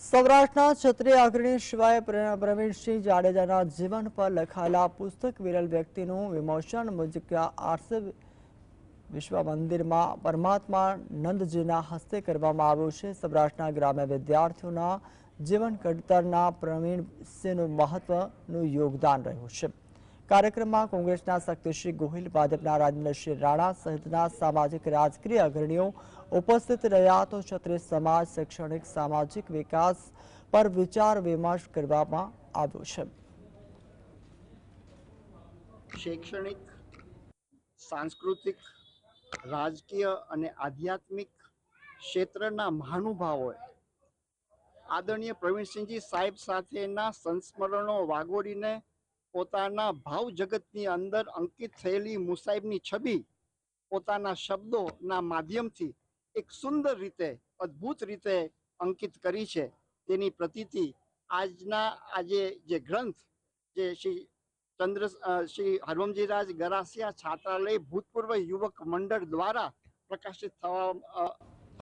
સૌરાષ્ટ્રના ક્ષત્રિય અગ્રણી શિવાય પ્ર- પ્રવીણસિંહ જાડેજાના જીવન પર લખાયેલા પુસ્તક વિરલ વ્યક્તિનું વિમોચન મુજક્યા આરસે વિશ્વ મંદિરમાં પરમાત્મા નંદજીના હસ્તે કરવામાં આવ્યું છે. સૌરાષ્ટ્રના ગ્રામ્ય વિદ્યાર્થીઓના જીવન ઘડતરના પ્રવીણસિંહનું મહત્વનું યોગદાન રહ્યું છે. કાર્યક્રમમાં કોંગ્રેસના શક્તિસિંહ ગોહિલ, ભાજપના રાજેન્દ્રસિંહ રાણા સહિતના સામાજિક રાજકીય અગ્રણીઓ ઉપસ્થિત રહ્યા તો ક્ષત્રિય સમાજ, શૈક્ષણિક, સામાજિક વિકાસ પર વિચાર વિમર્શ કરવામાં આવ્યો છે. શૈક્ષણિક, સાંસ્કૃતિક, રાજકીય અને આધ્યાત્મિક ક્ષેત્રના મહાનુભાવોએ આદરણીય પ્રવીણસિંહજી સાહેબ સાથેના સંસ્મરણો વાગોડીને પોતાના ભાવ જગતની અંદર અંકિત થયેલી મુસાહિબની છબી પોતાના શબ્દોના માધ્યમથી એક સુંદર રીતે, અદ્ભુત રીતે અંકિત કરી છે. તેની પ્રતીતિ આજના, આજે જે ગ્રંથ જે શ્રી ચંદ્ર શ્રી હરવમજીરાજ ગરાસિયા છાત્રાલય ભૂતપૂર્વ યુવક મંડળ દ્વારા પ્રકાશિત થવા